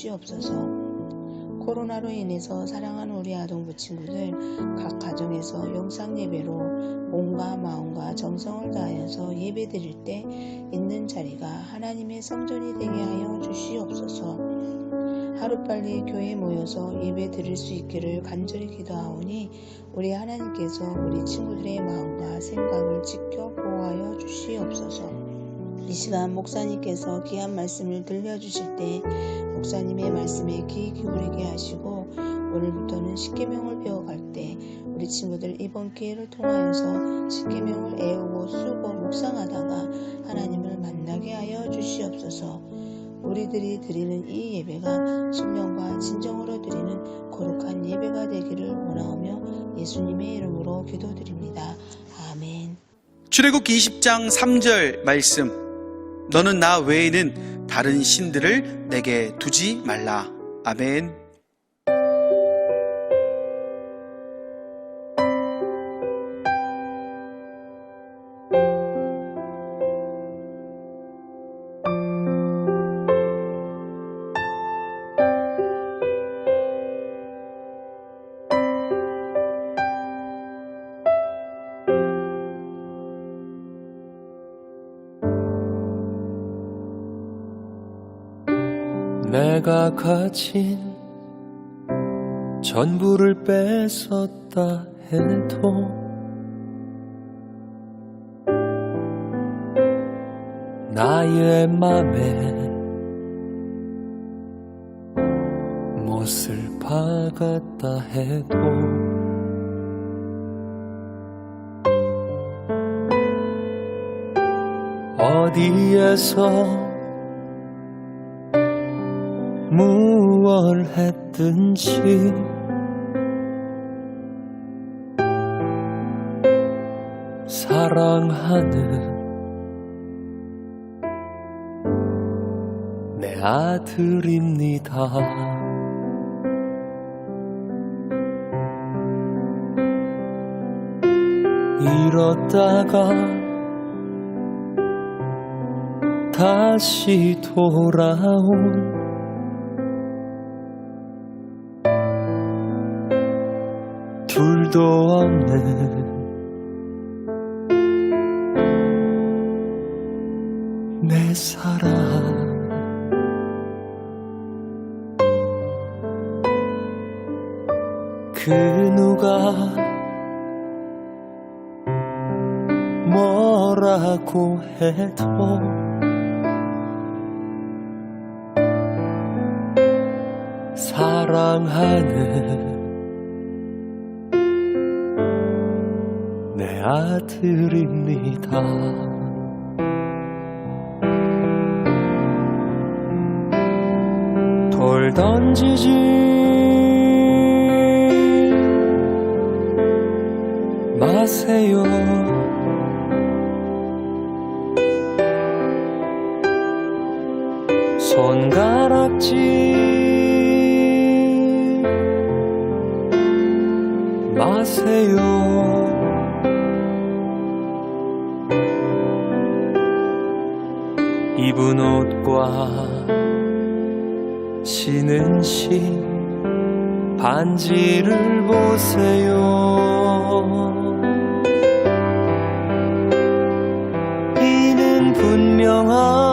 주시옵소서. 코로나로 인해서 사랑하는 우리 아동부 친구들 각 가정에서 영상 예배로 몸과 마음과 정성을 다하여서 예배 드릴 때 있는 자리가 하나님의 성전이 되게 하여 주시옵소서. 하루빨리 교회에 모여서 예배 드릴 수 있기를 간절히 기도하오니 우리 하나님께서 우리 친구들의 마음 이 시간 목사님께서 귀한 말씀을 들려주실 때 목사님의 말씀에 귀 기울이게 하시고 오늘부터는 십계명을 배워갈 때 우리 친구들 이번 기회를 통하여서 십계명을 애우고 쓰고 묵상하다가 하나님을 만나게 하여 주시옵소서. 우리들이 드리는 이 예배가 신령과 진정으로 드리는 거룩한 예배가 되기를 원하오며 예수님의 이름으로 기도드립니다. 아멘. 출애굽기 20장 3절 말씀 너는 나 외에는 다른 신들을 내게 두지 말라. 아멘 내가 가진 전부를 뺏었다 해도 나의 맘에 못을 박았다 해도 어디에서 무얼 했든지 사랑하는 내 아들입니다. 이렇다가 다시 돌아온 둘도 없는 내 사랑. 그 누가 뭐라고 해도 사랑하는 내 아들입니다. 돌 던지지 마세요. 손가락질 마세요. 입은 옷과 신은 신 반지를 보세요. 이는 분명한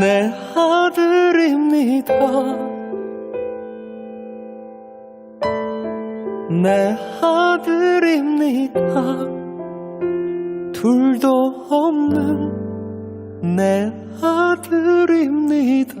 내 아들입니다. 내 아들입니다. 둘도 없는 내 아들입니다.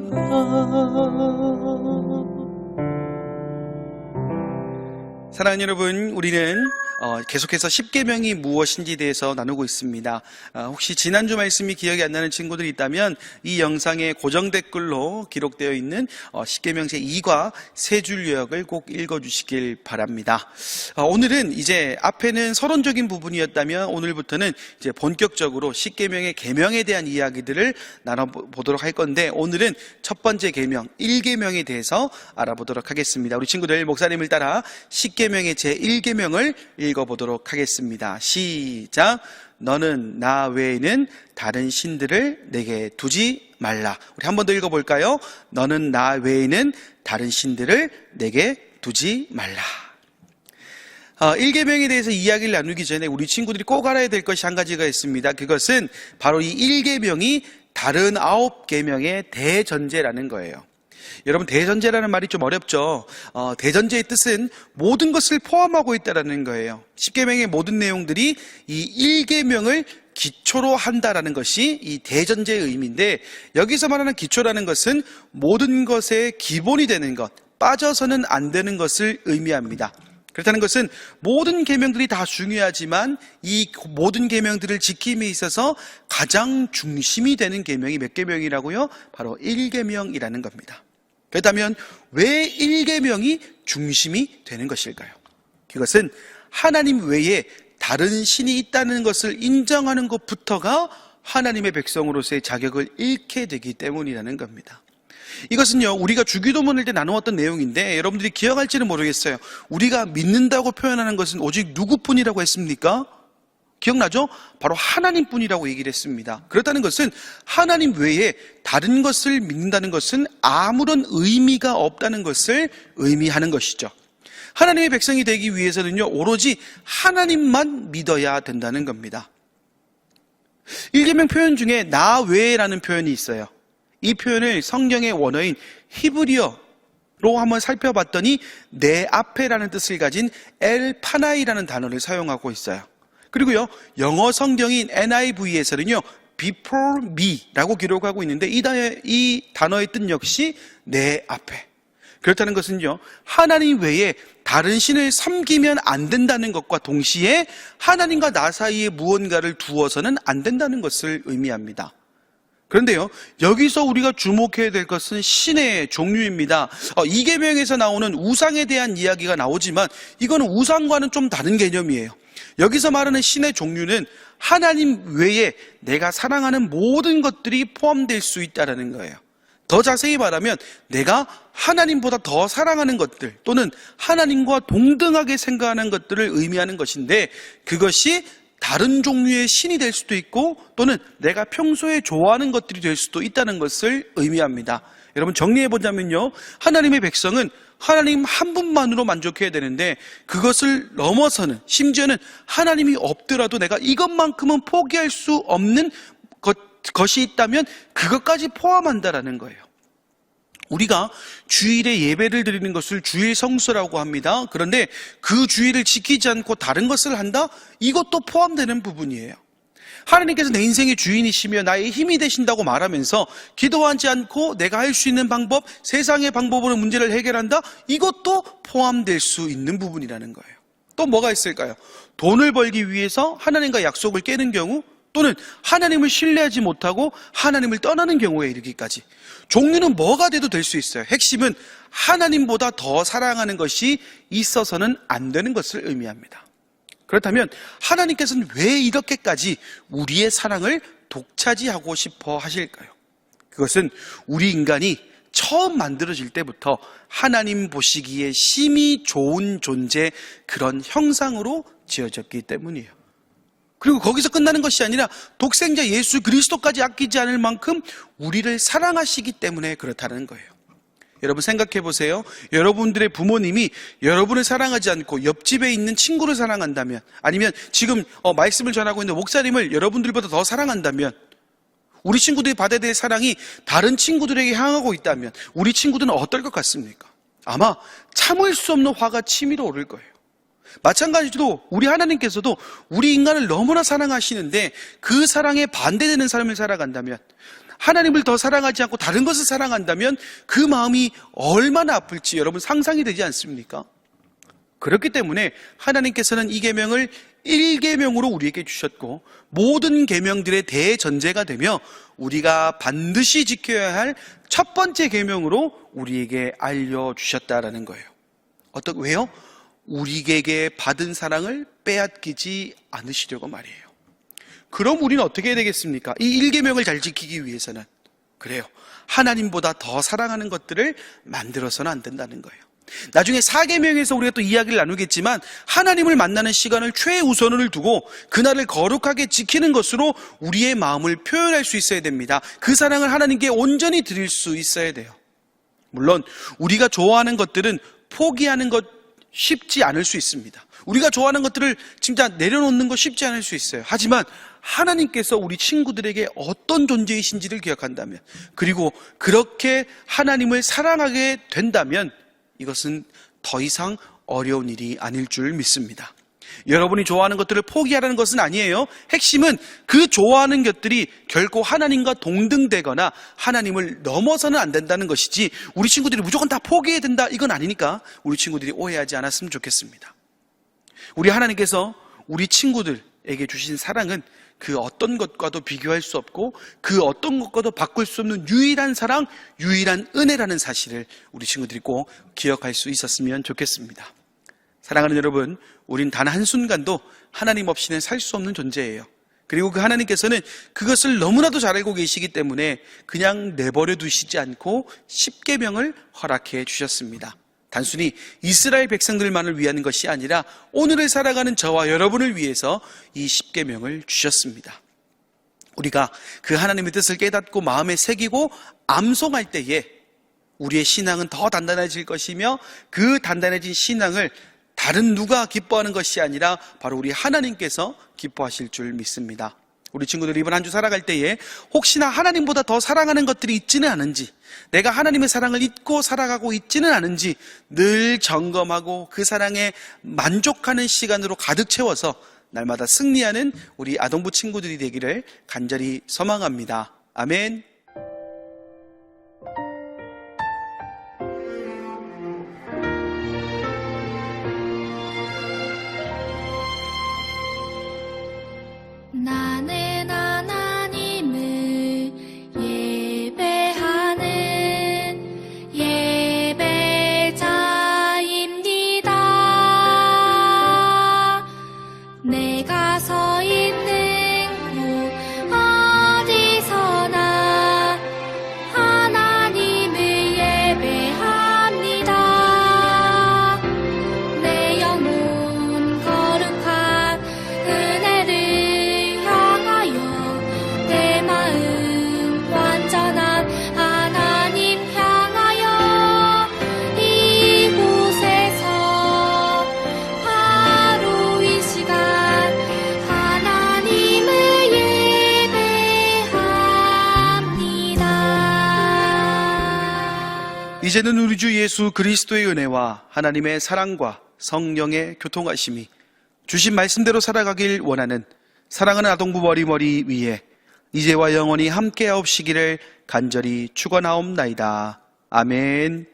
사랑하는 여러분 우리는 어, 계속해서 10계명이 무엇인지 대해서 나누고 있습니다. 아, 혹시 지난주 말씀이 기억이 안 나는 친구들이 있다면 이 영상에 고정 댓글로 기록되어 있는 어, 10계명 제2과 세 줄 요약을 꼭 읽어주시길 바랍니다. 어, 오늘은 이제 앞에는 서론적인 부분이었다면 오늘부터는 이제 본격적으로 10계명의 계명에 대한 이야기들을 나눠보도록 할 건데 오늘은 첫 번째 계명 1계명에 대해서 알아보도록 하겠습니다. 우리 친구들 목사님을 따라 10계명의 제 1계명을 읽어보도록 하겠습니다. 시작. 너는 나 외에는 다른 신들을 내게 두지 말라. 우리 한 번 더 읽어볼까요? 너는 나 외에는 다른 신들을 내게 두지 말라. 어, 1계명에 대해서 이야기를 나누기 전에 우리 친구들이 꼭 알아야 될 것이 한 가지가 있습니다. 그것은 바로 이 1계명이 다른 9계명의 대전제라는 거예요. 여러분 대전제라는 말이 좀 어렵죠. 어, 대전제의 뜻은 모든 것을 포함하고 있다라는 거예요. 10계명의 모든 내용들이 이 1계명을 기초로 한다라는 것이 이 대전제의 의미인데 여기서 말하는 기초라는 것은 모든 것의 기본이 되는 것, 빠져서는 안 되는 것을 의미합니다. 그렇다는 것은 모든 계명들이 다 중요하지만 이 모든 계명들을 지킴에 있어서 가장 중심이 되는 계명이 몇 계명이라고요? 바로 1계명이라는 겁니다. 그렇다면 왜 1계명이 중심이 되는 것일까요? 그것은 하나님 외에 다른 신이 있다는 것을 인정하는 것부터가 하나님의 백성으로서의 자격을 잃게 되기 때문이라는 겁니다. 이것은요, 우리가 주기도문을 때 나누었던 내용인데 여러분들이 기억할지는 모르겠어요. 우리가 믿는다고 표현하는 것은 오직 누구뿐이라고 했습니까? 기억나죠? 바로 하나님 뿐이라고 얘기를 했습니다. 그렇다는 것은 하나님 외에 다른 것을 믿는다는 것은 아무런 의미가 없다는 것을 의미하는 것이죠. 하나님의 백성이 되기 위해서는요, 오로지 하나님만 믿어야 된다는 겁니다. 일계명 표현 중에 나 외에라는 표현이 있어요. 이 표현을 성경의 원어인 히브리어로 한번 살펴봤더니 내 앞에라는 뜻을 가진 엘파나이라는 단어를 사용하고 있어요. 그리고요, 영어 성경인 NIV에서는요, before me라고 기록하고 있는데 이 단어의, 뜻 역시 내 앞에. 그렇다는 것은요, 하나님 외에 다른 신을 섬기면 안 된다는 것과 동시에 하나님과 나 사이에 무언가를 두어서는 안 된다는 것을 의미합니다. 그런데요, 여기서 우리가 주목해야 될 것은 신의 종류입니다. 어, 이 계명에서 나오는 우상에 대한 이야기가 나오지만 이거는 우상과는 좀 다른 개념이에요. 여기서 말하는 신의 종류는 하나님 외에 내가 사랑하는 모든 것들이 포함될 수 있다는 거예요. 더 자세히 말하면 내가 하나님보다 더 사랑하는 것들 또는 하나님과 동등하게 생각하는 것들을 의미하는 것인데 그것이 다른 종류의 신이 될 수도 있고 또는 내가 평소에 좋아하는 것들이 될 수도 있다는 것을 의미합니다. 여러분 정리해 보자면요. 하나님의 백성은 하나님 한 분만으로 만족해야 되는데 그것을 넘어서는 심지어는 하나님이 없더라도 내가 이것만큼은 포기할 수 없는 것, 것이 있다면 그것까지 포함한다라는 거예요. 우리가 주일에 예배를 드리는 것을 주일 성수라고 합니다. 그런데 그 주일을 지키지 않고 다른 것을 한다? 이것도 포함되는 부분이에요. 하나님께서 내 인생의 주인이시며 나의 힘이 되신다고 말하면서 기도하지 않고 내가 할 수 있는 방법, 세상의 방법으로 문제를 해결한다? 이것도 포함될 수 있는 부분이라는 거예요. 또 뭐가 있을까요? 돈을 벌기 위해서 하나님과 약속을 깨는 경우 또는 하나님을 신뢰하지 못하고 하나님을 떠나는 경우에 이르기까지 종류는 뭐가 돼도 될 수 있어요. 핵심은 하나님보다 더 사랑하는 것이 있어서는 안 되는 것을 의미합니다. 그렇다면 하나님께서는 왜 이렇게까지 우리의 사랑을 독차지하고 싶어 하실까요? 그것은 우리 인간이 처음 만들어질 때부터 하나님 보시기에 심히 좋은 존재 그런 형상으로 지어졌기 때문이에요. 그리고 거기서 끝나는 것이 아니라 독생자 예수 그리스도까지 아끼지 않을 만큼 우리를 사랑하시기 때문에 그렇다는 거예요. 여러분 생각해 보세요. 여러분들의 부모님이 여러분을 사랑하지 않고 옆집에 있는 친구를 사랑한다면 아니면 지금 어, 말씀을 전하고 있는 목사님을 여러분들보다 더 사랑한다면 우리 친구들이 받아야 될 사랑이 다른 친구들에게 향하고 있다면 우리 친구들은 어떨 것 같습니까? 아마 참을 수 없는 화가 치밀어 오를 거예요. 마찬가지로 우리 하나님께서도 우리 인간을 너무나 사랑하시는데 그 사랑에 반대되는 삶을 살아간다면 하나님을 더 사랑하지 않고 다른 것을 사랑한다면 그 마음이 얼마나 아플지 여러분 상상이 되지 않습니까? 그렇기 때문에 하나님께서는 이 계명을 1계명으로 우리에게 주셨고 모든 계명들의 대전제가 되며 우리가 반드시 지켜야 할 첫 번째 계명으로 우리에게 알려 주셨다라는 거예요. 어떻 왜요? 우리에게 받은 사랑을 빼앗기지 않으시려고 말이에요. 그럼 우리는 어떻게 해야 되겠습니까? 이 1계명을 잘 지키기 위해서는 그래요. 하나님보다 더 사랑하는 것들을 만들어서는 안 된다는 거예요. 나중에 4계명에서 우리가 또 이야기를 나누겠지만 하나님을 만나는 시간을 최우선을 두고 그날을 거룩하게 지키는 것으로 우리의 마음을 표현할 수 있어야 됩니다. 그 사랑을 하나님께 온전히 드릴 수 있어야 돼요. 물론 우리가 좋아하는 것들은 포기하는 것 쉽지 않을 수 있습니다. 우리가 좋아하는 것들을 진짜 내려놓는 거 쉽지 않을 수 있어요. 하지만 하나님께서 우리 친구들에게 어떤 존재이신지를 기억한다면 그리고 그렇게 하나님을 사랑하게 된다면 이것은 더 이상 어려운 일이 아닐 줄 믿습니다. 여러분이 좋아하는 것들을 포기하라는 것은 아니에요. 핵심은 그 좋아하는 것들이 결코 하나님과 동등되거나 하나님을 넘어서는 안 된다는 것이지 우리 친구들이 무조건 다 포기해야 된다 이건 아니니까 우리 친구들이 오해하지 않았으면 좋겠습니다. 우리 하나님께서 우리 친구들에게 주신 사랑은 그 어떤 것과도 비교할 수 없고 그 어떤 것과도 바꿀 수 없는 유일한 사랑, 유일한 은혜라는 사실을 우리 친구들이 꼭 기억할 수 있었으면 좋겠습니다. 사랑하는 여러분, 우린 단 한순간도 하나님 없이는 살 수 없는 존재예요. 그리고 그 하나님께서는 그것을 너무나도 잘 알고 계시기 때문에 그냥 내버려 두시지 않고 십계명을 허락해 주셨습니다. 단순히 이스라엘 백성들만을 위한 것이 아니라 오늘을 살아가는 저와 여러분을 위해서 이 십계명을 주셨습니다. 우리가 그 하나님의 뜻을 깨닫고 마음에 새기고 암송할 때에 우리의 신앙은 더 단단해질 것이며 그 단단해진 신앙을 다른 누가 기뻐하는 것이 아니라 바로 우리 하나님께서 기뻐하실 줄 믿습니다. 우리 친구들 이번 한 주 살아갈 때에 혹시나 하나님보다 더 사랑하는 것들이 있지는 않은지, 내가 하나님의 사랑을 잊고 살아가고 있지는 않은지 늘 점검하고 그 사랑에 만족하는 시간으로 가득 채워서 날마다 승리하는 우리 아동부 친구들이 되기를 간절히 소망합니다. 아멘. 이제는 우리 주 예수 그리스도의 은혜와 하나님의 사랑과 성령의 교통하심이 주신 말씀대로 살아가길 원하는 사랑하는 아동부 머리머리 위에 이제와 영원히 함께하옵시기를 간절히 축원하옵나이다. 아멘.